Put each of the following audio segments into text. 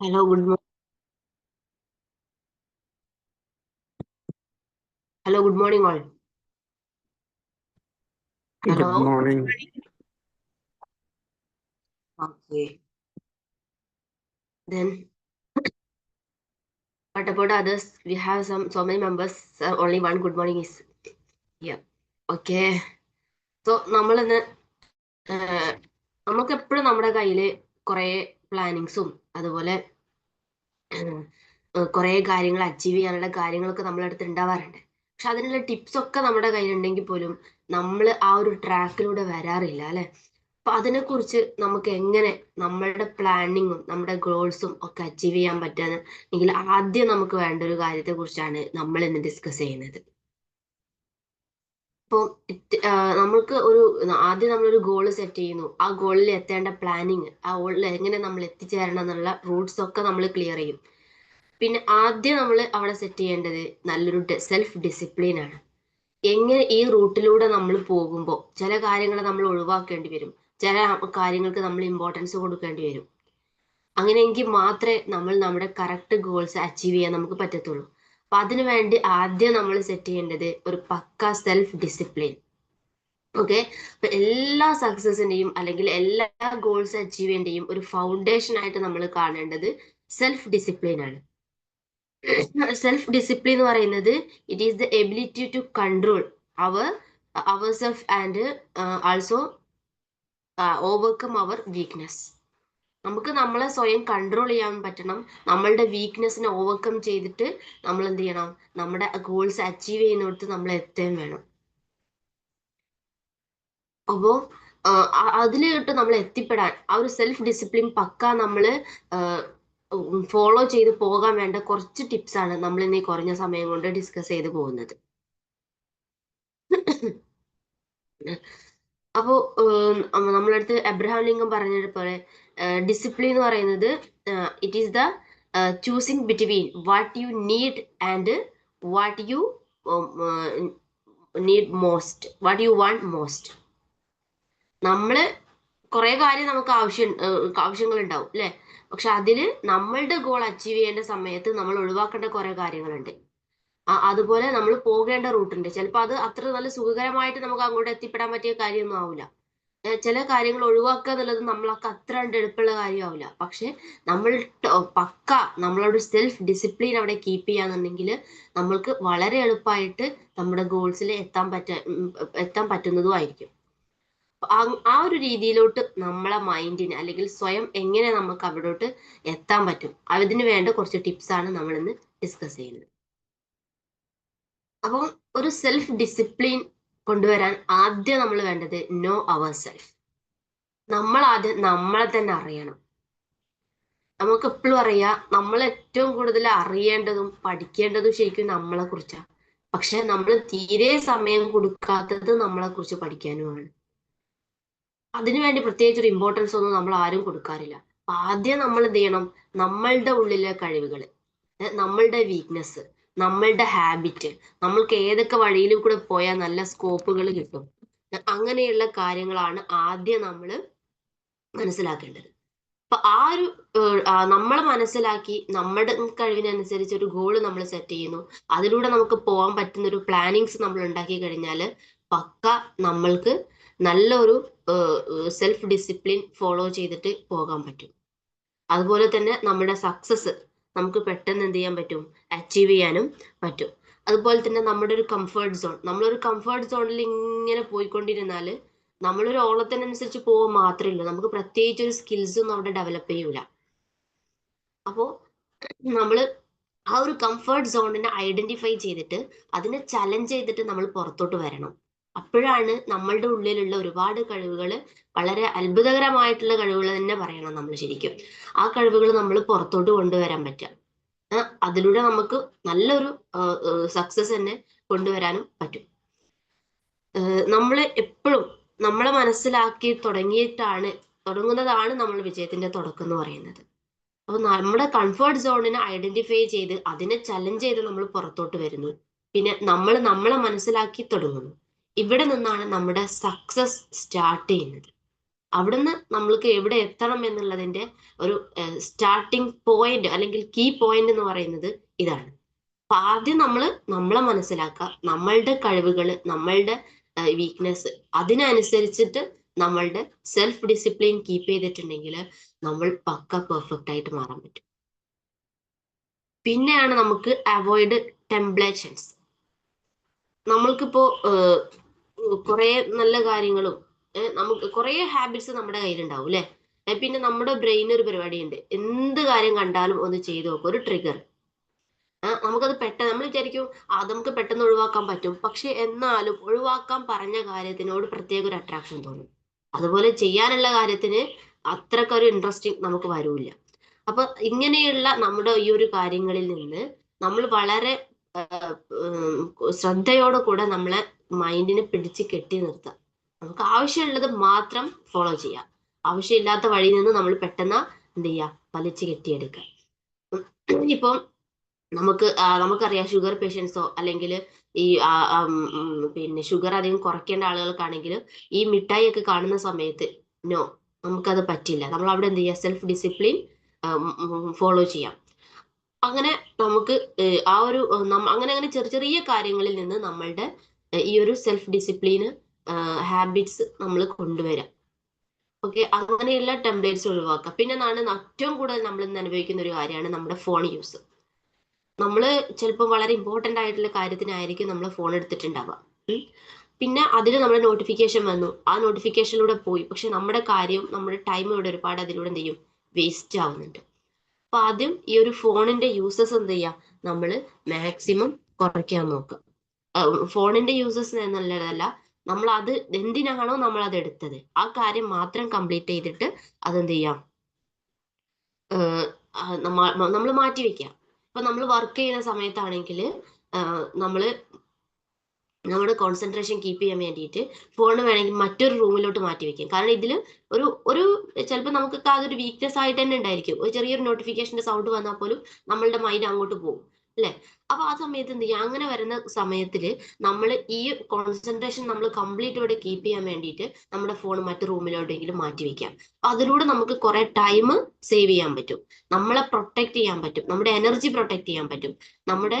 Hello, good morning. Hello, good morning all. Good Hello. morning. Okay. Then what about others? We have some so many members. Uh, only one good morning is yeah Okay. So നമ്മളിന്ന് നമുക്ക് എപ്പോഴും നമ്മുടെ കയ്യിൽ കുറേ പ്ലാനിങ്സും അതുപോലെ കുറേ കാര്യങ്ങൾ achieve ചെയ്യാനുള്ള കാര്യങ്ങളൊക്കെ നമ്മളടുത്ത് ഉണ്ടാവാറുണ്ട് പക്ഷെ അതിനുള്ള ടിപ്സ് ഒക്കെ നമ്മുടെ കയ്യിലുണ്ടെങ്കിൽ പോലും നമ്മൾ ആ ഒരു ട്രാക്കിലൂടെ വരാറില്ല അല്ലെ? അപ്പൊ അതിനെക്കുറിച്ച് നമുക്ക് എങ്ങനെ നമ്മളുടെ പ്ലാനിങ്ങും നമ്മുടെ ഗോൾസും ഒക്കെ അച്ചീവ് ചെയ്യാൻ എങ്കിൽ ആദ്യം നമുക്ക് വേണ്ട ഒരു കാര്യത്തെ കുറിച്ചാണ് നമ്മൾ ഇന്ന് ഡിസ്കസ് ചെയ്യുന്നത്. അപ്പോൾ നമ്മൾക്ക് ഒരു ആദ്യം നമ്മളൊരു ഗോൾ സെറ്റ് ചെയ്യുന്നു. ആ ഗോളിൽ എത്തേണ്ട പ്ലാനിങ് ആ ഗോളിൽ എങ്ങനെ നമ്മൾ എത്തിച്ചേരണം എന്നുള്ള റൂട്ട്സ് ഒക്കെ നമ്മൾ ക്ലിയർ ചെയ്യും. പിന്നെ ആദ്യം നമ്മൾ അവിടെ സെറ്റ് ചെയ്യേണ്ടത് നല്ലൊരു സെൽഫ് ഡിസിപ്ലിൻ ആണ്. എങ്ങനെ ഈ റൂട്ടിലൂടെ നമ്മൾ പോകുമ്പോൾ ചില കാര്യങ്ങൾ നമ്മൾ ഒഴിവാക്കേണ്ടി വരും. ചില കാര്യങ്ങൾക്ക് നമ്മൾ ഇമ്പോർട്ടൻസ് കൊടുക്കേണ്ടി വരും. അങ്ങനെയെങ്കിൽ മാത്രമേ നമ്മൾ നമ്മുടെ കറക്റ്റ് ഗോൾസ് അച്ചീവ് ചെയ്യാൻ നമുക്ക് പറ്റത്തുള്ളൂ. അപ്പൊ അതിനു വേണ്ടി ആദ്യം നമ്മൾ സെറ്റ് ചെയ്യേണ്ടത് ഒരു പക്ക സെൽഫ് ഡിസിപ്ലിൻ ഓക്കെ അപ്പൊ എല്ലാ സക്സസിന്റെയും അല്ലെങ്കിൽ എല്ലാ ഗോൾസ് അച്ചീവ് ചെയ്യേണ്ടയും ഒരു ഫൗണ്ടേഷൻ ആയിട്ട് നമ്മൾ കാണേണ്ടത് സെൽഫ് ഡിസിപ്ലിൻ ആണ്. സെൽഫ് ഡിസിപ്ലിൻ എന്ന് പറയുന്നത് it is the ability to control our our self and also overcome our weakness നമുക്ക് നമ്മളെ സ്വയം കൺട്രോൾ ചെയ്യാൻ പറ്റണം. നമ്മളുടെ വീക്ക്നെസ്സിനെ ഓവർകം ചെയ്തിട്ട് നമ്മൾ എന്ത് ചെയ്യണം? നമ്മുടെ ഗോൾസ് അച്ചീവ് ചെയ്യുന്നിടത്ത് നമ്മൾ എത്തുകയും വേണം. അപ്പോ അതിലിട്ട് നമ്മൾ എത്തിപ്പെടാൻ ആ ഒരു സെൽഫ് ഡിസിപ്ലിൻ പക്ക നമ്മൾ ഫോളോ ചെയ്ത് പോകാൻ വേണ്ട കുറച്ച് ടിപ്സ് ആണ് നമ്മൾ ഇന്ന് ഈ കുറഞ്ഞ സമയം കൊണ്ട് ഡിസ്കസ് ചെയ്ത് പോകുന്നത്. അപ്പോ നമ്മളടുത്ത് എബ്രഹാം ലിംഗം പറഞ്ഞതുപോലെ ഡിസിപ്ലിൻ എന്ന് പറയുന്നത് it is the choosing between what you need and what you need most what you want most നമ്മൾ കുറെ കാര്യം നമുക്ക് ആവശ്യം ആവശ്യങ്ങൾ ഉണ്ടാവും അല്ലെ? പക്ഷെ അതിൽ നമ്മളുടെ ഗോൾ അച്ചീവ് ചെയ്യേണ്ട സമയത്ത് നമ്മൾ ഒഴിവാക്കേണ്ട കുറെ കാര്യങ്ങളുണ്ട്. അതുപോലെ നമ്മൾ പോകേണ്ട റൂട്ടുണ്ട് ചിലപ്പോൾ അത് അത്ര നല്ല സുഖകരമായിട്ട് നമുക്ക് അങ്ങോട്ട് എത്തിപ്പെടാൻ പറ്റിയ കാര്യമൊന്നും ആവില്ല ചില കാര്യങ്ങൾ ഒഴിവാക്കുക എന്നുള്ളത് നമ്മളൊക്കെ അത്ര എളുപ്പമുള്ള കാര്യമാവില്ല. പക്ഷെ നമ്മൾ പക്ക നമ്മളോട് സെൽഫ് ഡിസിപ്ലിൻ അവിടെ കീപ്പ് ചെയ്യാന്നുണ്ടെങ്കിൽ നമ്മൾക്ക് വളരെ എളുപ്പമായിട്ട് നമ്മുടെ ഗോൾസിൽ എത്താൻ പറ്റ എത്താൻ പറ്റുന്നതും ആയിരിക്കും. ആ ഒരു രീതിയിലോട്ട് നമ്മളെ മൈൻഡിന് അല്ലെങ്കിൽ സ്വയം എങ്ങനെ നമുക്ക് അവിടോട്ട് എത്താൻ പറ്റും അതിന് വേണ്ട കുറച്ച് ടിപ്സ് ആണ് നമ്മൾ ഇന്ന് ഡിസ്കസ് ചെയ്യുന്നത്. അപ്പം ഒരു സെൽഫ് ഡിസിപ്ലിൻ കൊണ്ടുവരാൻ ആദ്യം നമ്മൾ വേണ്ടത് നോ അവർ സെൽഫ് നമ്മൾ ആദ്യം നമ്മളെ തന്നെ അറിയണം. നമുക്ക് എപ്പോഴും അറിയാം നമ്മൾ ഏറ്റവും കൂടുതൽ അറിയേണ്ടതും പഠിക്കേണ്ടതും ശരിക്കും നമ്മളെ കുറിച്ചാണ് പക്ഷെ നമ്മൾ തീരെ സമയം കൊടുക്കാത്തത് നമ്മളെ കുറിച്ച് പഠിക്കാനുമാണ്. അതിനുവേണ്ടി പ്രത്യേകിച്ച് ഒരു ഇമ്പോർട്ടൻസ് ഒന്നും നമ്മൾ ആരും കൊടുക്കാറില്ല. ആദ്യം നമ്മൾ എന്ത് ചെയ്യണം? നമ്മളുടെ ഉള്ളിലെ കഴിവുകൾ നമ്മളുടെ വീക്ക്നെസ് നമ്മളുടെ ഹാബിറ്റ് നമ്മൾക്ക് ഏതൊക്കെ വഴിയിൽ കൂടെ പോയാൽ നല്ല സ്കോപ്പുകൾ കിട്ടും. അങ്ങനെയുള്ള കാര്യങ്ങളാണ് ആദ്യം നമ്മൾ മനസ്സിലാക്കേണ്ടത്. അപ്പൊ ആ ഒരു നമ്മൾ മനസ്സിലാക്കി നമ്മുടെ കഴിവിനനുസരിച്ച് ഒരു ഗോൾ നമ്മൾ സെറ്റ് ചെയ്യുന്നു. അതിലൂടെ നമുക്ക് പോകാൻ പറ്റുന്ന ഒരു പ്ലാനിങ്സ് നമ്മൾ ഉണ്ടാക്കി കഴിഞ്ഞാൽ പക്ക നമ്മൾക്ക് നല്ലൊരു സെൽഫ് ഡിസിപ്ലിൻ ഫോളോ ചെയ്തിട്ട് പോകാൻ പറ്റും. അതുപോലെ തന്നെ നമ്മുടെ സക്സസ് നമുക്ക് പെട്ടെന്ന് എന്ത് ചെയ്യാൻ പറ്റും? അച്ചീവ് ചെയ്യാനും പറ്റും. അതുപോലെ തന്നെ നമ്മുടെ ഒരു കംഫർട്ട് സോൺ നമ്മളൊരു കംഫർട്ട് സോണിൽ ഇങ്ങനെ പോയിക്കൊണ്ടിരുന്നാൽ നമ്മളൊരു ഓളത്തിനനുസരിച്ച് പോകാൻ മാത്രമേ ഉള്ളൂ നമുക്ക് പ്രത്യേകിച്ച് ഒരു സ്കിൽസ് അവിടെ ഡെവലപ്പ് ചെയ്യൂല. അപ്പോൾ നമ്മൾ ആ ഒരു കംഫർട്ട് സോണിനെ ഐഡന്റിഫൈ ചെയ്തിട്ട് അതിനെ ചലഞ്ച് ചെയ്തിട്ട് നമ്മൾ പുറത്തോട്ട് വരണം. അപ്പോഴാണ് നമ്മളുടെ ഉള്ളിലുള്ള ഒരുപാട് കഴിവുകൾ വളരെ അത്ഭുതകരമായിട്ടുള്ള കഴിവുകൾ തന്നെ പറയണം നമ്മൾ ശരിക്കും. ആ കഴിവുകൾ നമ്മൾ പുറത്തോട്ട് കൊണ്ടുവരാൻ പറ്റുക. അതിലൂടെ നമുക്ക് നല്ലൊരു സക്സസ് തന്നെ കൊണ്ടുവരാനും പറ്റും. നമ്മൾ എപ്പോഴും നമ്മളെ മനസ്സിലാക്കി തുടങ്ങിയിട്ടാണ് തുടങ്ങുന്നതാണ് നമ്മൾ വിജയത്തിന്റെ തുടക്കം എന്ന് പറയുന്നത്. അപ്പൊ നമ്മുടെ കംഫർട്ട് സോണിനെ ഐഡന്റിഫൈ ചെയ്ത് അതിനെ ചലഞ്ച് ചെയ്ത് നമ്മൾ പുറത്തോട്ട് വരുന്നു. പിന്നെ നമ്മൾ നമ്മളെ മനസ്സിലാക്കി തുടങ്ങുന്നു. ഇവിടെ നിന്നാണ് നമ്മുടെ സക്സസ് സ്റ്റാർട്ട് ചെയ്യുന്നത്. അവിടുന്ന് നമ്മൾക്ക് എവിടെ എത്തണം എന്നുള്ളതിന്റെ ഒരു സ്റ്റാർട്ടിംഗ് പോയിന്റ് അല്ലെങ്കിൽ കീ പോയിന്റ് എന്ന് പറയുന്നത് ഇതാണ്. അപ്പൊ ആദ്യം നമ്മൾ നമ്മളെ മനസ്സിലാക്കുക നമ്മളുടെ കഴിവുകൾ നമ്മളുടെ വീക്ക്നെസ് അതിനനുസരിച്ചിട്ട് നമ്മളുടെ സെൽഫ് ഡിസിപ്ലിൻ കീപ്പ് ചെയ്തിട്ടുണ്ടെങ്കിൽ നമ്മൾ പക്ക പെർഫെക്റ്റ് ആയിട്ട് മാറാൻ പറ്റും. പിന്നെയാണ് നമുക്ക് അവോയ്ഡ് ടെംപ്ലേഷൻസ് നമ്മൾക്കിപ്പോ കുറെ നല്ല കാര്യങ്ങളും നമുക്ക് കുറേ ഹാബിറ്റ്സ് നമ്മുടെ കയ്യിലുണ്ടാവും അല്ലെ പിന്നെ നമ്മുടെ ബ്രെയിൻ ഒരു പരിപാടിയുണ്ട്. എന്ത് കാര്യം കണ്ടാലും ഒന്ന് ചെയ്തു നോക്കും. ഒരു ട്രിഗർ നമുക്കത് പെട്ടെന്ന് നമ്മൾ വിചാരിക്കും അത് നമുക്ക് പെട്ടെന്ന് ഒഴിവാക്കാൻ പറ്റും. പക്ഷെ എന്നാലും ഒഴിവാക്കാൻ പറഞ്ഞ കാര്യത്തിനോട് പ്രത്യേക ഒരു അട്രാക്ഷൻ തോന്നും. അതുപോലെ ചെയ്യാനുള്ള കാര്യത്തിന് അത്രക്കൊരു ഇൻട്രസ്റ്റിംഗ് നമുക്ക് വരൂല്ല. അപ്പൊ ഇങ്ങനെയുള്ള നമ്മുടെ ഈ ഒരു കാര്യങ്ങളിൽ നിന്ന് നമ്മൾ വളരെ ശ്രദ്ധയോടെ കൂടെ നമ്മളെ മൈൻഡിനെ പിടിച്ച് കെട്ടി നിർത്താം. നമുക്ക് ആവശ്യമുള്ളത് മാത്രം ഫോളോ ചെയ്യാം. ആവശ്യമില്ലാത്ത വഴിയിൽ നിന്ന് നമ്മൾ പെട്ടെന്ന് എന്ത് ചെയ്യുക വലിച്ചു കെട്ടിയെടുക്കുക. ഇപ്പം നമുക്ക് നമുക്കറിയാം ഷുഗർ പേഷ്യൻസോ അല്ലെങ്കിൽ ഈ പിന്നെ ഷുഗർ അധികം കുറയ്ക്കേണ്ട ആളുകൾക്കാണെങ്കിൽ ഈ മിഠായി ഒക്കെ കാണുന്ന സമയത്ത് നോ നമുക്കത് പറ്റില്ല. നമ്മൾ അവിടെ എന്ത് ചെയ്യുക സെൽഫ് ഡിസിപ്ലിൻ ഫോളോ ചെയ്യാം. അങ്ങനെ നമുക്ക് ആ ഒരു അങ്ങനെ അങ്ങനെ ചെറിയ ചെറിയ കാര്യങ്ങളിൽ നിന്ന് നമ്മളുടെ ഈ ഒരു സെൽഫ് ഡിസിപ്ലിന് ഹാബിറ്റ്സ് നമ്മൾ കൊണ്ടുവരാം. ഓക്കെ അങ്ങനെയുള്ള ടെംപ്ലേറ്റ്സ് ഒഴിവാക്കുക പിന്നെ നാണ് ഏറ്റവും കൂടുതൽ നമ്മൾ ഇന്ന് അനുഭവിക്കുന്ന ഒരു കാര്യമാണ് നമ്മുടെ ഫോൺ യൂസ് നമ്മൾ ചിലപ്പോൾ വളരെ ഇമ്പോർട്ടന്റ് ആയിട്ടുള്ള കാര്യത്തിനായിരിക്കും നമ്മൾ ഫോൺ എടുത്തിട്ടുണ്ടാവുക. പിന്നെ അതിൽ നമ്മുടെ നോട്ടിഫിക്കേഷൻ വന്നു. ആ നോട്ടിഫിക്കേഷനിലൂടെ പോയി. പക്ഷെ നമ്മുടെ കാര്യം നമ്മുടെ ടൈം ഇവിടെ ഒരുപാട് അതിലൂടെ എന്ത് ചെയ്യും? വേസ്റ്റ് ആവുന്നുണ്ട്. അപ്പൊ ആദ്യം ഈ ഒരു ഫോണിന്റെ യൂസസ് എന്ത് ചെയ്യുക നമ്മൾ മാക്സിമം കുറയ്ക്കാൻ നോക്കുക. ഫോണിന്റെ യൂസസ് എന്നുള്ളതല്ല നമ്മൾ അത് എന്തിനാണോ നമ്മൾ അത് എടുത്തത്. ആ കാര്യം മാത്രം കംപ്ലീറ്റ് ചെയ്തിട്ട് അതെന്ത് ചെയ്യാം? നമ്മൾ മാറ്റി വെക്കാം ഇപ്പൊ നമ്മൾ വർക്ക് ചെയ്യുന്ന സമയത്താണെങ്കിൽ നമ്മൾ നമ്മുടെ കോൺസെൻട്രേഷൻ കീപ്പ് ചെയ്യാൻ വേണ്ടിയിട്ട് ഫോൺ വേണമെങ്കിൽ മറ്റൊരു റൂമിലോട്ട് മാറ്റി വെക്കാം കാരണം ഇതിൽ ഒരു ഒരു ചിലപ്പോൾ നമുക്ക് അതൊരു വീക്ക്നെസ് ആയിട്ട് തന്നെ ഉണ്ടായിരിക്കും. ഒരു ചെറിയൊരു നോട്ടിഫിക്കേഷന്റെ സൗണ്ട് വന്നാൽ പോലും നമ്മളുടെ മൈൻഡ് അങ്ങോട്ട് പോകും. അല്ലെ? അപ്പൊ ആ സമയത്ത് എന്ത് ചെയ്യാം? അങ്ങനെ വരുന്ന സമയത്തിൽ നമ്മൾ ഈ കോൺസെൻട്രേഷൻ നമ്മൾ കംപ്ലീറ്റ് ഇവിടെ കീപ്പ് ചെയ്യാൻ വേണ്ടിയിട്ട് നമ്മുടെ ഫോൺ മറ്റു റൂമിലോട്ടെങ്കിലും മാറ്റി വെക്കാം. അതിലൂടെ നമുക്ക് കുറെ ടൈം സേവ് ചെയ്യാൻ പറ്റും. നമ്മളെ പ്രൊട്ടക്ട് ചെയ്യാൻ പറ്റും. നമ്മുടെ എനർജി പ്രൊട്ടക്ട് ചെയ്യാൻ പറ്റും. നമ്മുടെ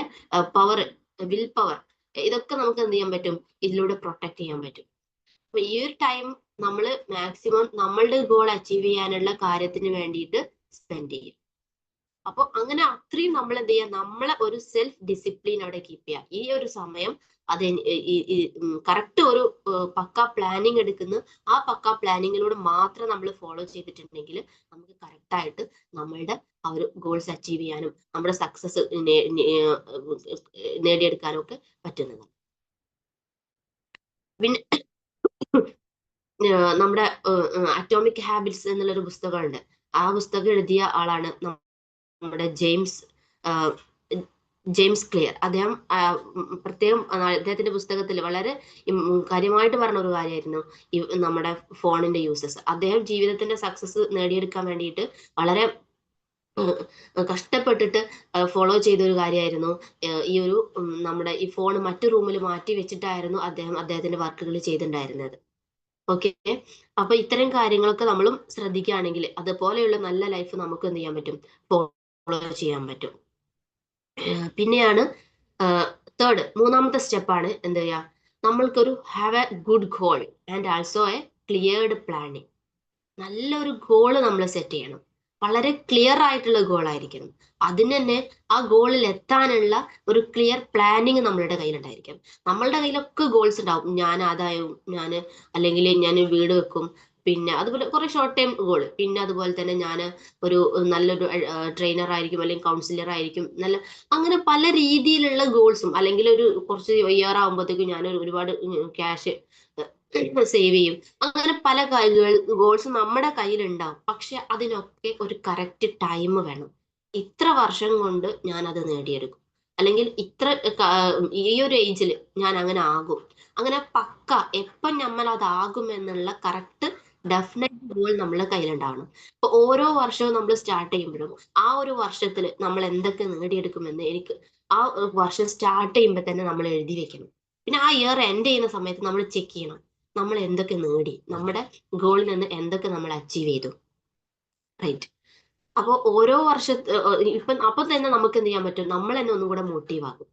പവർ വിൽ പവർ ഇതൊക്കെ നമുക്ക് എന്ത് ചെയ്യാൻ പറ്റും? ഇതിലൂടെ പ്രൊട്ടക്ട് ചെയ്യാൻ പറ്റും. അപ്പൊ ഈ ഒരു ടൈം നമ്മൾ മാക്സിമം നമ്മളുടെ ഗോൾ അച്ചീവ് ചെയ്യാനുള്ള കാര്യത്തിന് വേണ്ടിയിട്ട് സ്പെൻഡ് ചെയ്യും. അപ്പൊ അങ്ങനെ അത്രയും നമ്മൾ എന്ത് ചെയ്യുക നമ്മളെ ഒരു സെൽഫ് ഡിസിപ്ലിൻ അവിടെ കീപ്പ് ചെയ്യുക ഈ ഒരു സമയം അത് കറക്റ്റ് ഒരു പക്ക പ്ലാനിങ് എടുക്കുന്ന ആ പക്ക പ്ലാനിങ്ങിലൂടെ മാത്രം നമ്മൾ ഫോളോ ചെയ്തിട്ടുണ്ടെങ്കിൽ നമുക്ക് കറക്റ്റ് ആയിട്ട് നമ്മളുടെ ആ ഒരു ഗോൾസ് അച്ചീവ് ചെയ്യാനും നമ്മുടെ സക്സസ് നേടിയെടുക്കാനും ഒക്കെ പറ്റുന്നതാണ് പിന്നെ നമ്മുടെ അറ്റോമിക് ഹാബിറ്റ്സ് എന്നുള്ളൊരു പുസ്തകമുണ്ട്. ആ പുസ്തകം എഴുതിയ ആളാണ് നമ്മുടെ ജെയിംസ് ജെയിംസ് ക്ലിയർ. അദ്ദേഹം പ്രത്യേകം അദ്ദേഹത്തിന്റെ പുസ്തകത്തിൽ വളരെ കാര്യമായിട്ട് പറഞ്ഞ ഒരു കാര്യമായിരുന്നു നമ്മുടെ ഫോണിന്റെ യൂസസ്. അദ്ദേഹം ജീവിതത്തിന്റെ സക്സസ് നേടിയെടുക്കാൻ വേണ്ടിയിട്ട് വളരെ കഷ്ടപ്പെട്ടിട്ട് ഫോളോ ചെയ്ത ഒരു കാര്യമായിരുന്നു ഈ ഒരു നമ്മുടെ ഈ ഫോൺ മറ്റു റൂമിൽ മാറ്റി വെച്ചിട്ടായിരുന്നു അദ്ദേഹം അദ്ദേഹത്തിന്റെ വർക്കുകൾ ചെയ്തിട്ടുണ്ടായിരുന്നത്. ഓക്കെ? അപ്പൊ ഇത്തരം കാര്യങ്ങളൊക്കെ നമ്മളും ശ്രദ്ധിക്കുകയാണെങ്കിൽ അതുപോലെയുള്ള നല്ല ലൈഫ് നമുക്ക് എന്ത് ചെയ്യാൻ പറ്റും? ഫോളോ ചെയ്യാൻ പറ്റും. പിന്നെയാണ് തേർഡ് മൂന്നാമത്തെ സ്റ്റെപ്പാണ് എന്താ ചെയ്യുക നമ്മൾക്കൊരു have a good goal and also a cleared planning നല്ലൊരു ഗോൾ നമ്മൾ സെറ്റ് ചെയ്യണം. വളരെ ക്ലിയർ ആയിട്ടുള്ള ഗോൾ ആയിരിക്കണം. അതിന് തന്നെ ആ ഗോളിൽ എത്താനുള്ള ഒരു ക്ലിയർ പ്ലാനിങ് നമ്മളുടെ കയ്യിലുണ്ടായിരിക്കണം. നമ്മളുടെ കയ്യിലൊക്കെ ഗോൾസ് ഉണ്ടാവും. ഞാൻ ആദായവും ഞാൻ അല്ലെങ്കിൽ ഞാൻ വീട് വെക്കും. പിന്നെ അതുപോലെ കുറെ ഷോർട്ട് ടൈം ഗോൾ പിന്നെ അതുപോലെ തന്നെ ഞാൻ ഒരു നല്ലൊരു ട്രെയിനർ ആയിരിക്കും അല്ലെങ്കിൽ കൗൺസിലർ ആയിരിക്കും. നല്ല അങ്ങനെ പല രീതിയിലുള്ള ഗോൾസും അല്ലെങ്കിൽ ഒരു കുറച്ച് ഇയർ ആകുമ്പോഴത്തേക്കും ഞാൻ ഒരുപാട് ക്യാഷ് സേവ് ചെയ്യും. അങ്ങനെ പല ഗോൾസ് നമ്മുടെ കയ്യിലുണ്ടാവും. പക്ഷെ അതിനൊക്കെ ഒരു കറക്റ്റ് ടൈം വേണം. ഇത്ര വർഷം കൊണ്ട് ഞാൻ അത് നേടിയെടുക്കും. അല്ലെങ്കിൽ ഇത്ര ഈ ഒരു ഏജിൽ ഞാൻ അങ്ങനെ ആകും. അങ്ങനെ പക്ക എപ്പം നമ്മൾ അതാകും എന്നുള്ള കറക്റ്റ് ഡെഫിനറ്റ് ഗോൾ നമ്മളെ കയ്യിലുണ്ടാവണം. അപ്പൊ ഓരോ വർഷവും നമ്മൾ സ്റ്റാർട്ട് ചെയ്യുമ്പോഴും ആ ഒരു വർഷത്തിൽ നമ്മൾ എന്തൊക്കെ നേടിയെടുക്കുമെന്ന് എനിക്ക് ആ വർഷം സ്റ്റാർട്ട് ചെയ്യുമ്പോൾ തന്നെ നമ്മൾ എഴുതി വെക്കണം. പിന്നെ ആ ഇയർ എൻഡ് ചെയ്യുന്ന സമയത്ത് നമ്മൾ ചെക്ക് ചെയ്യണം. നമ്മൾ എന്തൊക്കെ നേടി? നമ്മുടെ ഗോളിൽ നിന്ന് എന്തൊക്കെ നമ്മൾ അച്ചീവ് ചെയ്തു? റൈറ്റ് അപ്പോൾ ഓരോ വർഷത്തെ ഇപ്പൊ അപ്പൊ തന്നെ നമുക്ക് എന്ത് ചെയ്യാൻ പറ്റും? നമ്മൾ തന്നെ ഒന്നും കൂടെ മോട്ടീവ് ആകും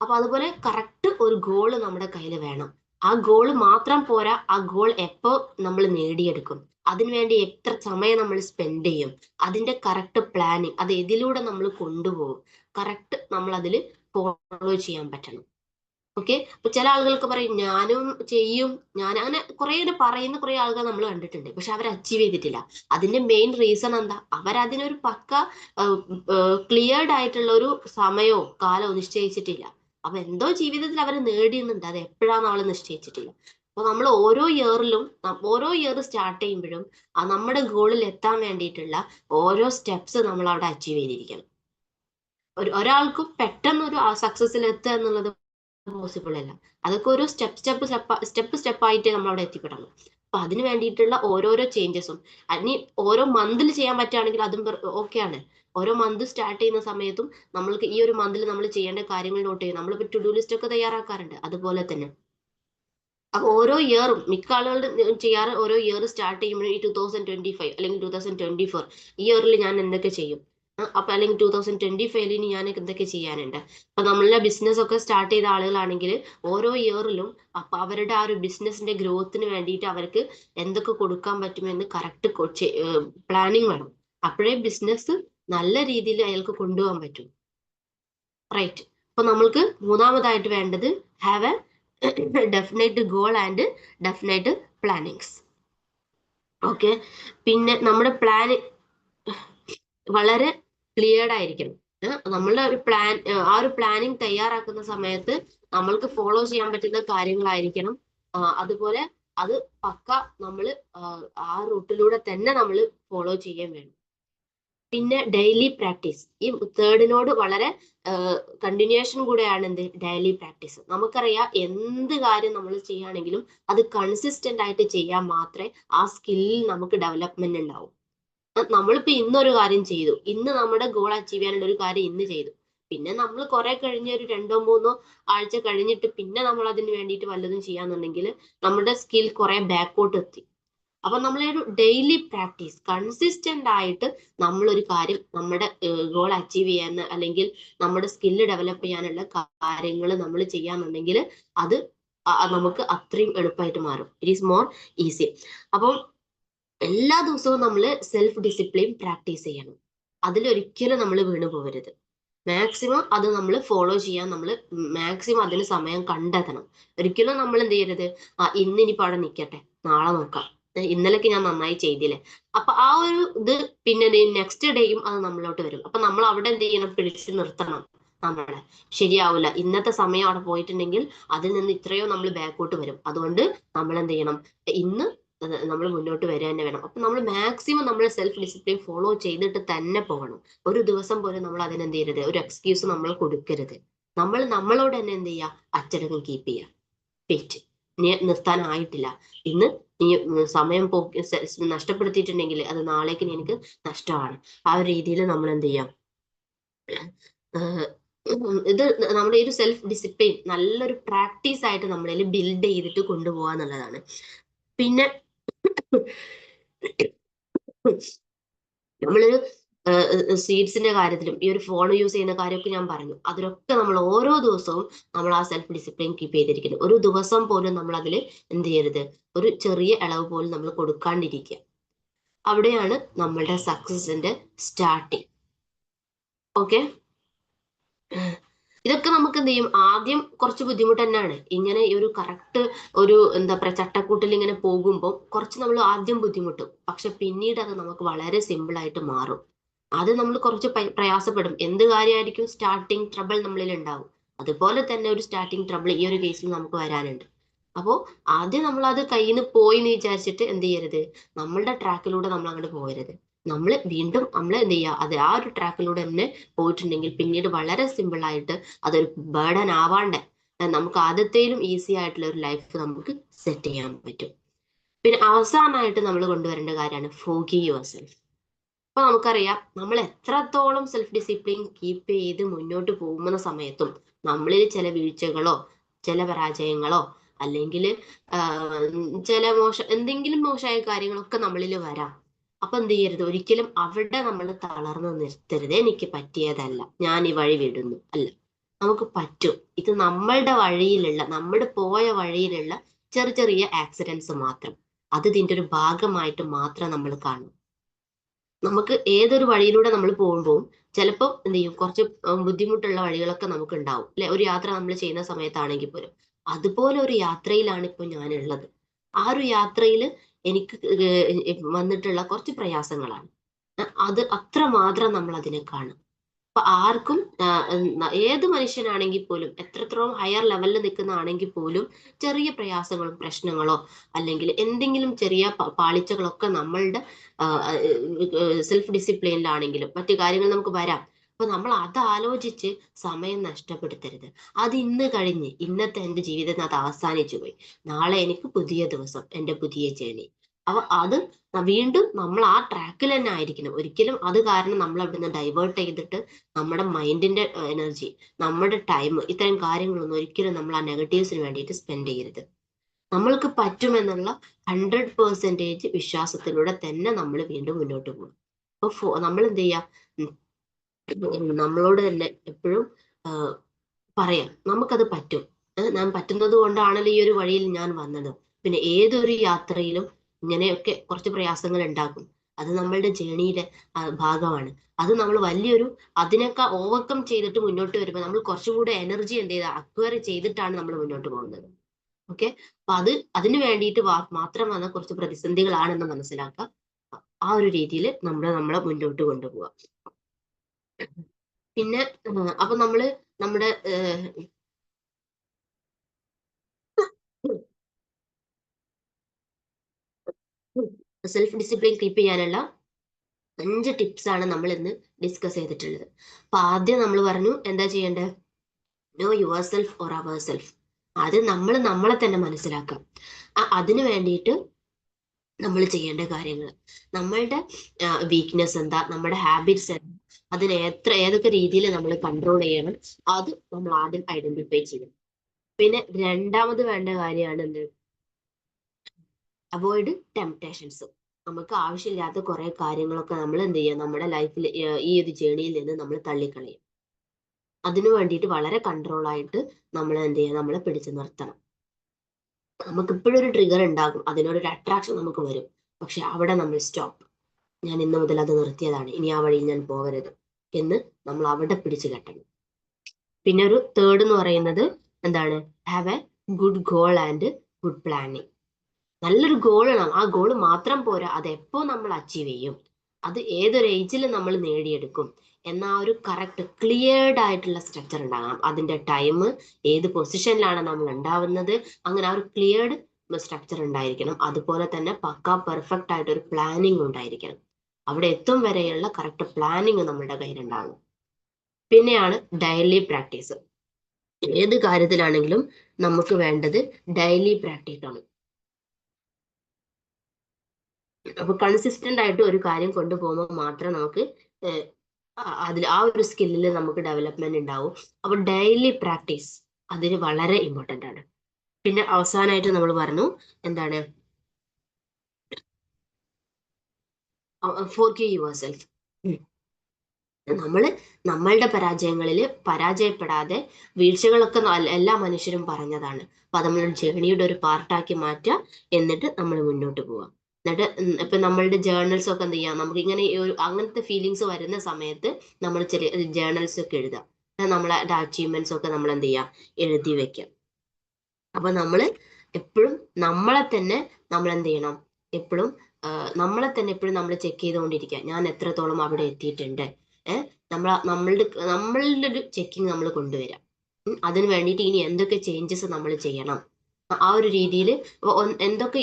അപ്പൊ അതുപോലെ കറക്റ്റ് ഒരു ഗോൾ നമ്മുടെ കയ്യിൽ വേണം. ആ ഗോൾ മാത്രം പോരാ ആ ഗോൾ എപ്പോ നമ്മൾ നേടിയെടുക്കും. അതിനുവേണ്ടി എത്ര സമയം നമ്മൾ സ്പെൻഡ് ചെയ്യും. അതിന്റെ കറക്റ്റ് പ്ലാനിങ് അത് എതിലൂടെ നമ്മൾ കൊണ്ടുപോകും. കറക്റ്റ് നമ്മൾ അതിൽ ഫോളോ ചെയ്യാൻ പറ്റണം. ഓക്കെ അപ്പൊ ചില ആളുകൾക്ക് പറയും ഞാനും ചെയ്യും. ഞാൻ അങ്ങനെ കുറെ പറയുന്ന കുറെ ആളുകൾ നമ്മൾ കണ്ടിട്ടുണ്ട്. പക്ഷെ അവർ അച്ചീവ് ചെയ്തിട്ടില്ല. അതിന്റെ മെയിൻ റീസൺ എന്താ? അവരതിനൊരു പക്ക ക്ലിയർഡ് ആയിട്ടുള്ള ഒരു സമയമോ കാലവും നിശ്ചയിച്ചിട്ടില്ല. അപ്പൊ എന്തോ ജീവിതത്തിൽ അവർ നേടിയുന്നുണ്ട്. അത് എപ്പോഴാന്ന് അവൾ നിശ്ചയിച്ചിട്ടില്ല. അപ്പൊ നമ്മൾ ഓരോ ഇയറിലും ഓരോ ഇയർ സ്റ്റാർട്ട് ചെയ്യുമ്പോഴും ആ നമ്മുടെ ഗോളിൽ എത്താൻ വേണ്ടിയിട്ടുള്ള ഓരോ സ്റ്റെപ്സ് നമ്മൾ അവിടെ അച്ചീവ് ചെയ്തിരിക്കണം. ഒരു ഒരാൾക്കും പെട്ടെന്ന് ഒരു സക്സസിൽ എത്തുക എന്നുള്ളത് പോസിബിൾ അല്ല. അതൊക്കെ ഓരോ step step step step step ആയിട്ട് നമ്മൾ അവിടെ എത്തിപ്പെടണം. അപ്പൊ അതിന് വേണ്ടിയിട്ടുള്ള ഓരോരോ ചേഞ്ചസും ഇനി ഓരോ മന്തിൽ ചെയ്യാൻ പറ്റുകയാണെങ്കിൽ അതും ഓക്കെയാണ് ഓരോ മന്ത് സ്റ്റാർട്ട് ചെയ്യുന്ന സമയത്തും നമ്മൾക്ക് ഈ ഒരു മന്തിൽ നമ്മൾ ചെയ്യേണ്ട കാര്യങ്ങൾ നോട്ട് ചെയ്യും നമ്മളിപ്പോ ടു ഡു ലിസ്റ്റ് ഒക്കെ തയ്യാറാക്കാറുണ്ട്. അതുപോലെ തന്നെ. അപ്പൊ ഓരോ ഇയറും മിക്ക ആളുകളുടെ ചെയ്യാറ് ഓരോ ഇയർ സ്റ്റാർട്ട് ചെയ്യുമ്പോൾ ഈ ടൂ തൗസൻഡ് ട്വന്റി ഫൈവ് അല്ലെങ്കിൽ ടൂ തൗസൻഡ് ട്വന്റി ഫോർ ഇയറിൽ ഞാൻ എന്തൊക്കെ ചെയ്യും? അപ്പൊ അല്ലെങ്കിൽ ടൂ തൗസൻഡ് ട്വന്റി ഫൈവിന് ഞാൻ എന്തൊക്കെ ചെയ്യാനുണ്ട്? അപ്പൊ നമ്മളുടെ ബിസിനസ് ഒക്കെ സ്റ്റാർട്ട് ചെയ്ത ആളുകളാണെങ്കിൽ ഓരോ ഇയറിലും അപ്പൊ അവരുടെ ആ ഒരു ബിസിനസിന്റെ ഗ്രോത്തിന് വേണ്ടിയിട്ട് അവർക്ക് എന്തൊക്കെ കൊടുക്കാൻ പറ്റുമെന്ന് കറക്റ്റ് പ്ലാനിങ് വേണം. അപ്പോഴേ ബിസിനസ് നല്ല രീതിയിൽ അയാൾക്ക് കൊണ്ടുപോകാൻ പറ്റും. റൈറ്റ് അപ്പൊ നമ്മൾക്ക് മൂന്നാമതായിട്ട് വേണ്ടത് have a definite goal and definite plannings okay പിന്നെ നമ്മുടെ പ്ലാൻ വളരെ ക്ലിയർഡ് ആയിരിക്കണം. നമ്മളുടെ ഒരു പ്ലാൻ ആ ഒരു പ്ലാനിങ് തയ്യാറാക്കുന്ന സമയത്ത് നമ്മൾക്ക് ഫോളോ ചെയ്യാൻ പറ്റുന്ന കാര്യങ്ങളായിരിക്കണം. അതുപോലെ അത് പക്ക നമ്മൾ ആ റൂട്ടിലൂടെ തന്നെ നമ്മൾ ഫോളോ ചെയ്യാൻ വേണം. പിന്നെ ഡെയിലി പ്രാക്ടീസ് ഈ തേർഡിനോട് വളരെ കണ്ടിന്യൂഷൻ കൂടെയാണ് എന്ത് ഡെയിലി പ്രാക്ടീസ് നമുക്കറിയാം എന്ത് കാര്യം നമ്മൾ ചെയ്യുകയാണെങ്കിലും അത് കൺസിസ്റ്റന്റ് ആയിട്ട് ചെയ്യാൻ മാത്രമേ ആ സ്കില്ലിൽ നമുക്ക് ഡെവലപ്മെന്റ് ഉണ്ടാവും. നമ്മളിപ്പോ ഇന്നൊരു കാര്യം ചെയ്തു. ഇന്ന് നമ്മുടെ ഗോൾ അച്ചീവ് ചെയ്യാനുള്ള ഒരു കാര്യം ഇന്ന് ചെയ്തു. പിന്നെ നമ്മൾ കുറെ കഴിഞ്ഞ ഒരു രണ്ടോ മൂന്നോ ആഴ്ച കഴിഞ്ഞിട്ട് പിന്നെ നമ്മൾ അതിന് വേണ്ടിയിട്ട് വല്ലതും ചെയ്യാന്നുണ്ടെങ്കിൽ നമ്മുടെ സ്കിൽ കുറെ ബാക്കോട്ട് എത്തി. അപ്പൊ നമ്മളെ ഒരു ഡെയിലി പ്രാക്ടീസ് കൺസിസ്റ്റന്റ് ആയിട്ട് നമ്മളൊരു കാര്യം നമ്മുടെ ഗോൾ അച്ചീവ് ചെയ്യാൻ അല്ലെങ്കിൽ നമ്മുടെ സ്കില്ല് ഡെവലപ്പ് ചെയ്യാനുള്ള കാര്യങ്ങൾ നമ്മൾ ചെയ്യാന്നുണ്ടെങ്കിൽ അത് നമുക്ക് അത്രയും എളുപ്പമായിട്ട് മാറും. ഇറ്റ് ഈസ് മോർ ഈസി അപ്പം എല്ലാ ദിവസവും നമ്മൾ സെൽഫ് ഡിസിപ്ലിൻ പ്രാക്ടീസ് ചെയ്യണം. അതിലൊരിക്കലും നമ്മൾ വീണു പോകരുത് മാക്സിമം അത് നമ്മൾ ഫോളോ ചെയ്യാൻ നമ്മൾ മാക്സിമം അതിന് സമയം കണ്ടെത്തണം. ഒരിക്കലും നമ്മൾ എന്ത് ചെയ്യരുത്? ആ ഇന്നിനിപ്പോ അവിടെ നിൽക്കട്ടെ നാളെ നോക്കാം. ഇന്നലേക്ക് ഞാൻ നന്നായി ചെയ്തില്ലേ? അപ്പൊ ആ ഒരു ഇത് പിന്നെ നെക്സ്റ്റ് ഡേയും അത് നമ്മളോട്ട് വരും. അപ്പൊ നമ്മൾ അവിടെ എന്ത് ചെയ്യണം? പിടിച്ചു നിർത്തണം നമ്മളെ. ശരിയാവില്ല ഇന്നത്തെ സമയം അവിടെ പോയിട്ടുണ്ടെങ്കിൽ അതിൽ നിന്ന് ഇത്രയോ നമ്മൾ ബാക്കോട്ട് വരും. അതുകൊണ്ട് നമ്മൾ എന്ത് ചെയ്യണം? ഇന്ന് നമ്മൾ മുന്നോട്ട് വരിക തന്നെ വേണം. അപ്പൊ നമ്മൾ മാക്സിമം നമ്മൾ സെൽഫ് ഡിസിപ്ലിൻ ഫോളോ ചെയ്തിട്ട് തന്നെ പോകണം. ഒരു ദിവസം പോലും നമ്മൾ അതിനെന്ത് ചെയ്യരുത്. ഒരു എക്സ്ക്യൂസ് നമ്മൾ കൊടുക്കരുത്. നമ്മൾ നമ്മളോട് തന്നെ എന്ത് ചെയ്യുക? അച്ചടക്കം കീപ്പ് ചെയ്യുക. വെയിറ്റ് നീ നിർത്താനായിട്ടില്ല. ഇന്ന് നീ സമയം പോ നഷ്ടപ്പെടുത്തിയിട്ടുണ്ടെങ്കിൽ അത് നാളേക്ക് എനിക്ക് നഷ്ടമാണ്. ആ ഒരു രീതിയിൽ നമ്മൾ എന്ത് ചെയ്യാം? ഇത് നമ്മുടെ ഒരു സെൽഫ് ഡിസിപ്ലിൻ നല്ലൊരു പ്രാക്ടീസ് ആയിട്ട് നമ്മളിൽ ബിൽഡ് ചെയ്തിട്ട് കൊണ്ടുപോകുക എന്നുള്ളതാണ്. പിന്നെ നമ്മളൊരു സീഡ്സിന്റെ കാര്യത്തിലും ഈ ഒരു ഫോൺ യൂസ് ചെയ്യുന്ന കാര്യമൊക്കെ ഞാൻ പറഞ്ഞു. അതിലൊക്കെ നമ്മൾ ഓരോ ദിവസവും നമ്മൾ ആ സെൽഫ് ഡിസിപ്ലിൻ കീപ്പ് ചെയ്തിരിക്കുന്നു. ഒരു ദിവസം പോലും നമ്മൾ അതിൽ എന്ത് ചെയ്യരുത്? ഒരു ചെറിയ ഇളവ് പോലും നമ്മൾ കൊടുക്കാണ്ടിരിക്കുക. അവിടെയാണ് നമ്മളുടെ സക്സസിന്റെ സ്റ്റാർട്ടിങ് ഓക്കെ ഇതൊക്കെ നമുക്ക് എന്ത് ചെയ്യും? ആദ്യം കുറച്ച് ബുദ്ധിമുട്ട് തന്നെയാണ്. ഇങ്ങനെ ഈ ഒരു കറക്റ്റ് ഒരു എന്താ പറയുക ചട്ടക്കൂട്ടിൽ ഇങ്ങനെ പോകുമ്പോൾ കുറച്ച് നമ്മൾ ആദ്യം ബുദ്ധിമുട്ടും. പക്ഷെ പിന്നീട് അത് നമുക്ക് വളരെ സിമ്പിൾ ആയിട്ട് മാറും. അത് നമ്മൾ കുറച്ച് പ്രയാസപ്പെടും. എന്ത് കാര്യമായിരിക്കും സ്റ്റാർട്ടിങ് ട്രബിൾ നമ്മളിൽ ഉണ്ടാവും. അതുപോലെ തന്നെ ഒരു സ്റ്റാർട്ടിങ് ട്രബിൾ ഈ ഒരു കേസിൽ നമുക്ക് വരാനുണ്ട്. അപ്പോൾ ആദ്യം നമ്മൾ അത് കയ്യിൽ നിന്ന് പോയി എന്ന് വിചാരിച്ചിട്ട് എന്ത് ചെയ്യരുത്? നമ്മളുടെ ട്രാക്കിലൂടെ നമ്മൾ അങ്ങോട്ട് പോകരുത്. നമ്മൾ വീണ്ടും നമ്മൾ എന്ത് ചെയ്യുക? അത് ആ ഒരു ട്രാക്കിലൂടെ തന്നെ പോയിട്ടുണ്ടെങ്കിൽ പിന്നീട് വളരെ സിമ്പിൾ ആയിട്ട് അതൊരു ബേർഡൻ ആവാണ്ട് നമുക്ക് ആദ്യത്തേലും ഈസി ആയിട്ടുള്ള ഒരു ലൈഫ് നമുക്ക് സെറ്റ് ചെയ്യാൻ പറ്റും. പിന്നെ അവസാനമായിട്ട് നമ്മൾ കൊണ്ടുവരേണ്ട കാര്യമാണ് ഫോഗി യുവർ സെൽഫ് അപ്പൊ നമുക്കറിയാം നമ്മൾ എത്രത്തോളം സെൽഫ് ഡിസിപ്ലിൻ കീപ്പ് ചെയ്ത് മുന്നോട്ട് പോകുന്ന സമയത്തും നമ്മളിൽ ചില വീഴ്ചകളോ ചില പരാജയങ്ങളോ അല്ലെങ്കിൽ ചില മോശ എന്തെങ്കിലും മോശമായ കാര്യങ്ങളൊക്കെ നമ്മളിൽ വരാം. അപ്പൊ എന്ത് ചെയ്യരുത്? ഒരിക്കലും അവിടെ നമ്മൾ തളർന്നു നിർത്തരുത്. എനിക്ക് പറ്റിയതല്ല. ഞാൻ ഈ വഴി വിടുന്നു. അല്ല നമുക്ക് പറ്റും. ഇത് നമ്മളുടെ വഴിയിലുള്ള നമ്മുടെ പോയ വഴിയിലുള്ള ചെറിയ ചെറിയ ആക്സിഡൻസ് മാത്രം. അത് ഇതിന്റെ ഒരു ഭാഗമായിട്ട് മാത്രം നമ്മൾ കാണും. നമുക്ക് ഏതൊരു വഴിയിലൂടെ നമ്മൾ പോകുമ്പോൾ ചിലപ്പോൾ എന്ത് ചെയ്യും? കുറച്ച് ബുദ്ധിമുട്ടുള്ള വഴികളൊക്കെ നമുക്ക് ഉണ്ടാവും അല്ലെ? ഒരു യാത്ര നമ്മൾ ചെയ്യുന്ന സമയത്താണെങ്കിൽ പോലും. അതുപോലെ ഒരു യാത്രയിലാണ് ഇപ്പൊ ഞാനുള്ളത്. ആ ഒരു യാത്രയിൽ എനിക്ക് വന്നിട്ടുള്ള കുറച്ച് പ്രയാസങ്ങളാണ്. അത് അത്ര മാത്രം നമ്മൾ അതിനെ കാണും. അപ്പൊ ആർക്കും ഏത് മനുഷ്യനാണെങ്കിൽ പോലും എത്രത്തോളം ഹയർ ലെവലിൽ നിൽക്കുന്ന ആണെങ്കിൽ പോലും ചെറിയ പ്രയാസങ്ങളും പ്രശ്നങ്ങളോ അല്ലെങ്കിൽ എന്തെങ്കിലും ചെറിയ പാളിച്ചകളൊക്കെ നമ്മളുടെ സെൽഫ് ഡിസിപ്ലിനിലാണെങ്കിലും മറ്റു കാര്യങ്ങൾ നമുക്ക് വരാം. അപ്പൊ നമ്മൾ അത് ആലോചിച്ച് സമയം നഷ്ടപ്പെടുത്തരുത്. അത് ഇന്ന് കഴിഞ്ഞ് ഇന്നത്തെ എന്റെ ജീവിതത്തിൽ അത് അവസാനിച്ചു പോയി നാളെ എനിക്ക് പുതിയ ദിവസം എന്റെ പുതിയ ജേണി. അപ്പൊ അത് വീണ്ടും നമ്മൾ ആ ട്രാക്കിൽ തന്നെ ആയിരിക്കണം. ഒരിക്കലും അത് കാരണം നമ്മൾ അവിടുന്ന് ഡൈവേർട്ട് ചെയ്തിട്ട് നമ്മുടെ മൈൻഡിന്റെ എനർജി നമ്മുടെ ടൈം ഇത്തരം കാര്യങ്ങളൊന്നും ഒരിക്കലും നമ്മൾ ആ നെഗറ്റീവ്സിന് വേണ്ടിയിട്ട് സ്പെൻഡ് ചെയ്യരുത്. നമ്മൾക്ക് പറ്റുമെന്നുള്ള ഹൺഡ്രഡ് പെർസെന്റേജ് വിശ്വാസത്തിലൂടെ തന്നെ നമ്മൾ വീണ്ടും മുന്നോട്ട് പോകും. അപ്പൊ നമ്മൾ എന്ത് ചെയ്യാ? നമ്മളോട് തന്നെ എപ്പോഴും പറയാം നമുക്കത് പറ്റും. ഞാൻ പറ്റുന്നത് കൊണ്ടാണല്ലോ ഈ ഒരു വഴിയിൽ ഞാൻ വന്നത്. പിന്നെ ഏതൊരു യാത്രയിലും ഇങ്ങനെയൊക്കെ കുറച്ച് പ്രയാസങ്ങൾ ഉണ്ടാകും. അത് നമ്മളുടെ ജേണിയിലെ ഭാഗമാണ്. അത് നമ്മൾ വലിയൊരു അതിനൊക്കെ ഓവർകം ചെയ്തിട്ട് മുന്നോട്ട് വരുമ്പോൾ നമ്മൾ കുറച്ചും കൂടെ എനർജി എന്ത് ചെയ്ത അക്വയർ ചെയ്തിട്ടാണ് നമ്മൾ മുന്നോട്ട് പോകുന്നത്. ഓക്കെ അപ്പൊ അത് അതിന് വേണ്ടിയിട്ട് മാത്രം വന്ന കുറച്ച് പ്രതിസന്ധികളാണെന്ന് മനസ്സിലാക്കുക. ആ ഒരു രീതിയിൽ നമ്മൾ നമ്മളെ മുന്നോട്ട് കൊണ്ടുപോവുക. പിന്നെ അപ്പൊ നമ്മൾ നമ്മുടെ സെൽഫ് ഡിസിപ്ലിൻ കീപ്പ് ചെയ്യാനുള്ള അഞ്ച് ടിപ്സ് ആണ് നമ്മൾ ഇന്ന് ഡിസ്കസ് ചെയ്തിട്ടുള്ളത്. അപ്പൊ ആദ്യം നമ്മൾ പറഞ്ഞു എന്താ ചെയ്യേണ്ടത് know your self or our self അത് നമ്മൾ നമ്മളെ തന്നെ മനസ്സിലാക്കാം. അതിനു വേണ്ടിയിട്ട് നമ്മൾ ചെയ്യേണ്ട കാര്യങ്ങൾ. നമ്മളുടെ വീക്ക്നെസ് എന്താ? നമ്മുടെ ഹാബിറ്റ്സ് എന്താ? അതിനെ എത്ര ഏതൊക്കെ രീതിയിൽ നമ്മൾ കൺട്രോൾ ചെയ്യണം? അത് നമ്മൾ ആദ്യം ഐഡന്റിഫൈ ചെയ്യണം. പിന്നെ രണ്ടാമത് വേണ്ട കാര്യമാണ് എന്ത്? അവോയ്ഡ് ടെംപ്ടേഷൻസ് നമുക്ക് ആവശ്യമില്ലാത്ത കുറെ കാര്യങ്ങളൊക്കെ നമ്മൾ എന്ത് ചെയ്യുക? നമ്മുടെ ലൈഫിൽ ഈ ഒരു ജേണിയിൽ നിന്ന് നമ്മൾ തള്ളിക്കളയും. അതിനു വേണ്ടിയിട്ട് വളരെ കൺട്രോൾ ആയിട്ട് നമ്മൾ എന്ത് ചെയ്യുക? നമ്മളെ പിടിച്ചു നിർത്തണം. നമുക്ക് ഇപ്പോഴും ഒരു ട്രിഗർ ഉണ്ടാകും. അതിനോടൊരു അട്രാക്ഷൻ നമുക്ക് വരും. പക്ഷെ അവിടെ നമ്മൾ സ്റ്റോപ്പ് ഞാൻ ഇന്ന് മുതൽ അത് നിർത്തിയതാണ്. ഇനി ആ വഴിയിൽ ഞാൻ പോകരുത് എന്ന് നമ്മൾ അവിടെ പിടിച്ചു കെട്ടണം. പിന്നെ ഒരു തേർഡ് എന്ന് പറയുന്നത് എന്താണ്? Have a good goal and good planning നല്ലൊരു ഗോൾ ആണ്. ആ ഗോൾ മാത്രം പോരാ. അത് എപ്പോ നമ്മൾ അച്ചീവ് ചെയ്യും? അത് ഏതൊരു ഏജിൽ നമ്മൾ നേടിയെടുക്കും. എന്ന ഒരു കറക്റ്റ് ക്ലിയർഡ് ആയിട്ടുള്ള സ്ട്രക്ചർ ഉണ്ടാകണം. അതിന്റെ ടൈം ഏത് പൊസിഷനിലാണ് നമ്മൾ ഉണ്ടാവുന്നത്? അങ്ങനെ ആ ഒരു ക്ലിയർഡ് സ്ട്രക്ചർ ഉണ്ടായിരിക്കണം. അതുപോലെ തന്നെ പക്ക പെർഫെക്റ്റ് ആയിട്ട് ഒരു പ്ലാനിങ് ഉണ്ടായിരിക്കണം. അവിടെ എത്തും വരെയുള്ള കറക്റ്റ് പ്ലാനിങ് നമ്മുടെ കയ്യിലുണ്ടാകും. പിന്നെയാണ് ഡെയിലി പ്രാക്ടീസ് ഏത് കാര്യത്തിലാണെങ്കിലും നമുക്ക് വേണ്ടത് ഡെയിലി പ്രാക്ടീസ് ആണ്. അപ്പൊ കൺസിസ്റ്റന്റ് ആയിട്ട് ഒരു കാര്യം കൊണ്ടുപോകുമ്പോൾ മാത്രം നമുക്ക് അതിൽ ആ ഒരു സ്കില്ലിൽ നമുക്ക് ഡെവലപ്മെന്റ് ഉണ്ടാവും അപ്പൊ ഡെയിലി പ്രാക്ടീസ് അതിന് വളരെ ഇമ്പോർട്ടന്റ് ആണ്. പിന്നെ അവസാനമായിട്ട് നമ്മൾ പറഞ്ഞു എന്താണ്? ഫോർ കെ യുവർ സെൽഫ് നമ്മൾ നമ്മളുടെ പരാജയങ്ങളിൽ പരാജയപ്പെടാതെ വീഴ്ചകളൊക്കെ എല്ലാ മനുഷ്യരും പറഞ്ഞതാണ്. അപ്പൊ അത് നമ്മൾ ജേണിയുടെ ഒരു പാർട്ടാക്കി മാറ്റുക എന്നിട്ട് നമ്മൾ മുന്നോട്ട് പോവാം. എന്നിട്ട് ഇപ്പൊ നമ്മളുടെ ജേർണൽസ് ഒക്കെ എന്ത് ചെയ്യാം? നമുക്ക് ഇങ്ങനെ ഒരു അങ്ങനത്തെ ഫീലിങ്സ് വരുന്ന സമയത്ത് നമ്മൾ ചെറിയ ജേർണൽസ് ഒക്കെ എഴുതാം. നമ്മളെ അച്ചീവ്മെന്റ്സ് ഒക്കെ നമ്മൾ എന്ത് ചെയ്യാം? എഴുതി വെക്കാം. അപ്പൊ നമ്മൾ എപ്പോഴും നമ്മളെ തന്നെ നമ്മൾ എന്ത് ചെയ്യണം? എപ്പോഴും നമ്മളെ തന്നെ എപ്പോഴും നമ്മൾ ചെക്ക് ചെയ്തുകൊണ്ടിരിക്കുക. ഞാൻ എത്രത്തോളം അവിടെ എത്തിയിട്ടുണ്ട്? നമ്മൾ നമ്മളുടെ നമ്മളുടെ ഒരു ചെക്കിങ് നമ്മൾ കൊണ്ടുവരാം. അതിന് വേണ്ടിയിട്ട് ഇനി എന്തൊക്കെ ചേഞ്ചസ് നമ്മൾ ചെയ്യണം? ആ ഒരു രീതിയിൽ എന്തൊക്കെ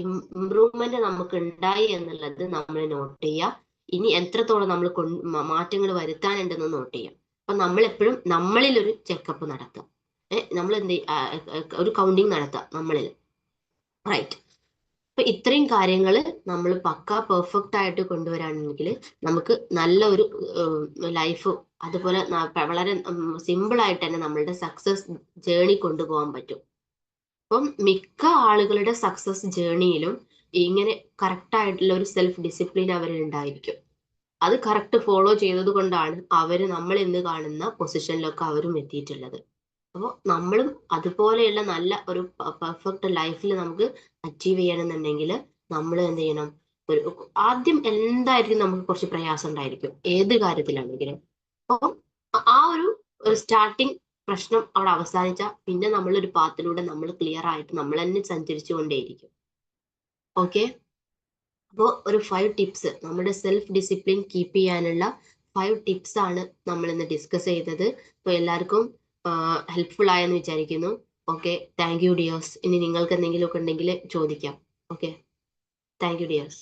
ഇംപ്രൂവ്മെന്റ് നമുക്ക് ഉണ്ടായി എന്നുള്ളത് നമ്മൾ നോട്ട് ചെയ്യുക ഇനി എത്രത്തോളം നമ്മൾ മാറ്റങ്ങൾ വരുത്താനുണ്ടെന്ന് നോട്ട് ചെയ്യാം. അപ്പൊ നമ്മൾ എപ്പോഴും നമ്മളിൽ ഒരു ചെക്കപ്പ് നടത്തുക നമ്മൾ എന്ത് ഒരു കൗണ്ടിങ് നടത്തുക നമ്മളിൽ റൈറ്റ് അപ്പൊ ഇത്രയും കാര്യങ്ങൾ നമ്മൾ പക്ക പെർഫെക്റ്റ് ആയിട്ട് കൊണ്ടുവരാണെങ്കിൽ നമുക്ക് നല്ല ഒരു ലൈഫ് അതുപോലെ വളരെ സിമ്പിൾ ആയിട്ട് തന്നെ നമ്മളുടെ സക്സസ് ജേണി കൊണ്ടുപോകാൻ പറ്റും. അപ്പം മിക്ക ആളുകളുടെ സക്സസ് ജേണിയിലും ഇങ്ങനെ കറക്റ്റ് ആയിട്ടുള്ള ഒരു സെൽഫ് ഡിസിപ്ലിൻ അവരിൽ ഉണ്ടായിരിക്കും. അത് കറക്റ്റ് ഫോളോ ചെയ്തത് കൊണ്ടാണ് അവർ നമ്മൾ ഇന്ന് കാണുന്ന പൊസിഷനിലൊക്കെ അവരും എത്തിയിട്ടുള്ളത്. അപ്പോൾ നമ്മളും അതുപോലെയുള്ള നല്ല ഒരു പെർഫെക്റ്റ് ലൈഫിൽ നമുക്ക് അച്ചീവ് ചെയ്യണമെന്നുണ്ടെങ്കിൽ നമ്മൾ എന്ത് ചെയ്യണം? ഒരു ആദ്യം എന്തായിരിക്കും നമുക്ക് കുറച്ച് പ്രയാസം ഉണ്ടായിരിക്കും? ഏത് കാര്യത്തിലാണെങ്കിലും. അപ്പോൾ ആ ഒരു സ്റ്റാർട്ടിങ് പ്രശ്നം അവിടെ അവസാനിച്ച പിന്നെ നമ്മളൊരു പാത്തിലൂടെ നമ്മൾ ക്ലിയർ ആയിട്ട് നമ്മൾ തന്നെ സഞ്ചരിച്ചു കൊണ്ടേയിരിക്കും. ഓക്കെ അപ്പോൾ ഒരു ഫൈവ് ടിപ്സ് നമ്മുടെ സെൽഫ് ഡിസിപ്ലിൻ കീപ്പ് ചെയ്യാനുള്ള ഫൈവ് ടിപ്സ് ആണ് നമ്മൾ ഇന്ന് ഡിസ്കസ് ചെയ്തത്. അപ്പോൾ എല്ലാവർക്കും ഹെൽപ്ഫുൾ ആയെന്ന് വിചാരിക്കുന്നു. ഓക്കെ താങ്ക് യു ഡിയേഴ്സ് ഇനി നിങ്ങൾക്ക് എന്തെങ്കിലുമൊക്കെ ഉണ്ടെങ്കിൽ ചോദിക്കാം. Okay thank you dears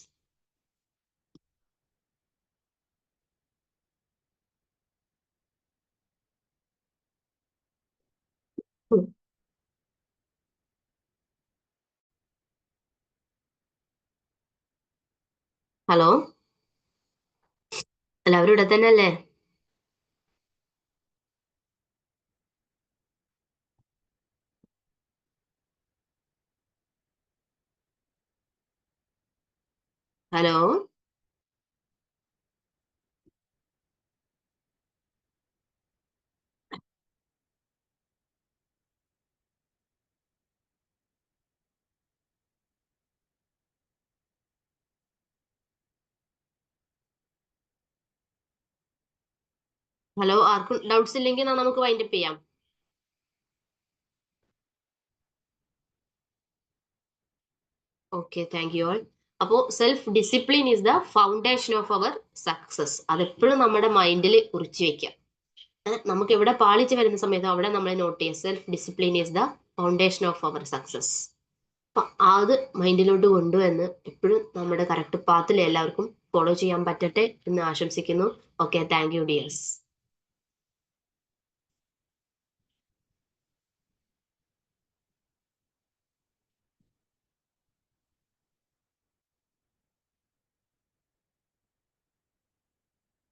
hello? എല്ലാവരും ഇവിടെ തന്നെ അല്ലേ ഹലോ? ഹലോ ആർക്കും ഡൗട്ട്സ് ഇല്ലെങ്കിൽ നമുക്ക് വൈൻഡ് അപ്പ് ചെയ്യാം. ഓക്കെ താങ്ക് യു ഓൾ അപ്പോൾ self discipline is the foundation of our success അതെപ്പോഴും നമ്മുടെ മൈൻഡിൽ കുറിച്ച് വെക്കാം നമുക്ക് എവിടെ പാളിച്ച് വരുന്ന സമയത്ത് അവിടെ നമ്മൾ നോട്ട് ചെയ്യാം self discipline is the foundation of our success അപ്പൊ അത് മൈൻഡിലോട്ട് കൊണ്ടുവന്ന് എപ്പോഴും നമ്മുടെ കറക്റ്റ് പാത്തിൽ എല്ലാവർക്കും ഫോളോ ചെയ്യാൻ പറ്റട്ടെ എന്ന് ആശംസിക്കുന്നു. Okay thank you dears